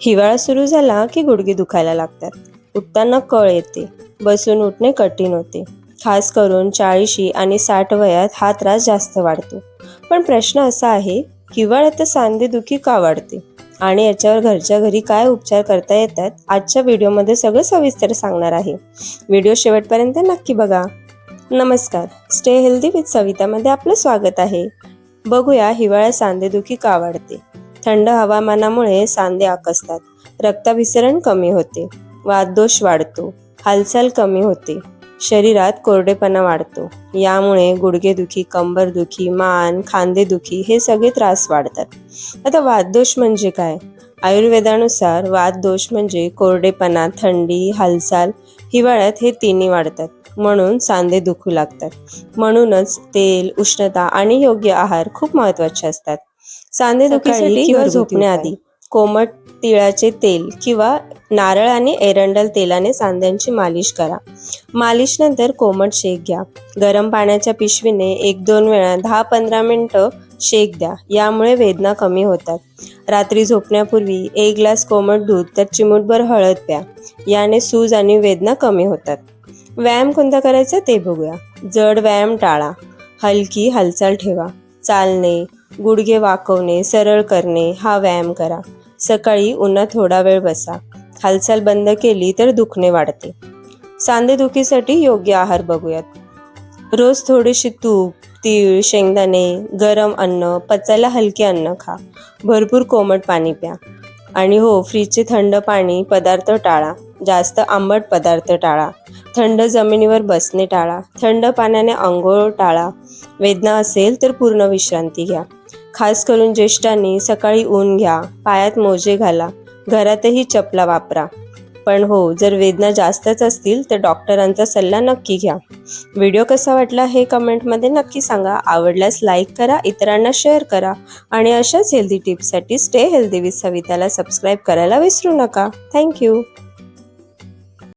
हिवाळा सुरू झाला की गुडघे दुखायला लागतात. उठताना कळ येते. बसून उठणे कठीण होते. खास करून चाळीशी आणि साठ वयात हा त्रास जास्त वाढतो. पण प्रश्न असा आहे हिवाळ्यात सांधेदुखी का वाढते? आणि याच्यावर घरच्या घरी काय उपचार करता येतात? आजच्या व्हिडिओमध्ये सगळं सविस्तर सांगणार आहे. व्हिडिओ शेवटपर्यंत नक्की बघा. नमस्कार. स्टे हेल्दी विथ सवितामध्ये आपलं स्वागत आहे. बघूया हिवाळ्यात सांधेदुखी का वाढते? थंड हवामानामुळे सांधे आकसतात. रक्ताभिसरण कमी होते. वाददोष वाढतो. हालचाल कमी होते. शरीरात कोरडेपणा वाढतो. यामुळे गुडघेदुखी कंबरदुखी मान खांदेदुखी हे सगळे त्रास वाढतात. आता वाददोष म्हणजे काय? आयुर्वेदानुसार वाददोष म्हणजे कोरडेपणा थंडी हालचाल हिवाळ्यात हे तिन्ही वाढतात. म्हणून सांधे दुखू लागतात. म्हणूनच तेल उष्णता आणि योग्य आहार खूप महत्त्वाचे असतात. सांधे दुखीसाठी किंवा झोपण्याआधी कोमट तिळाचे तेल किंवा नारळ आणि एरंडल तेलाने सांध्यांची मालिश करा. मालिश नंतर कोमट शेक घ्या. गरम पाण्याच्या पिशवीने एक दोन वेळा दहा पंधरा मिनिटं शेक द्या. यामुळे वेदना कमी होतात. रात्री झोपण्यापूर्वी एक ग्लास कोमट दूध त्यात चिमूटभर हळद प्या. याने सूज आणि वेदना कमी होतात. व्यायाम कोणता करायचा ते बघूया. जड व्यायाम टाळा. हलकी हालचाल ठेवा. चालणे गुडघे वाकवणे सरळ करणे हा व्यायाम करा. सकाळी उन्हात थोडा वेळ बसा. हालचाल बंद केली तर दुखणे वाढते. सांधेदुखीसाठी योग्य आहार बघूयात. रोज थोडीशी तूप तीळ शेंगदाणे गरम अन्न पचायला हलके अन्न खा. भरपूर कोमट पाणी प्या. आणि हो फ्रीजचे थंड पाणी पदार्थ टाळा. जास्त आंबट पदार्थ टाळा. थंड जमिनीवर बसणे टाळा. थंड पाण्याने आंघोळ टाळा. वेदना असेल तर पूर्ण विश्रांती घ्या. खास करून ज्येष्ठांनी सकाळी ऊन घ्या पायात मोजे घाला घरातही चपला वापरा. पण हो जर वेदना जास्तच असतील तर डॉक्टरांचा सल्ला नक्की घ्या. व्हिडिओ कसा वाटला हे कमेंटमध्ये नक्की सांगा. आवडल्यास लाईक करा इतरांना शेअर करा आणि अशाच हेल्दी टिप्ससाठी स्टे हेल्दी विथ सविताला सबस्क्राईब करायला विसरू नका. थँक्यू.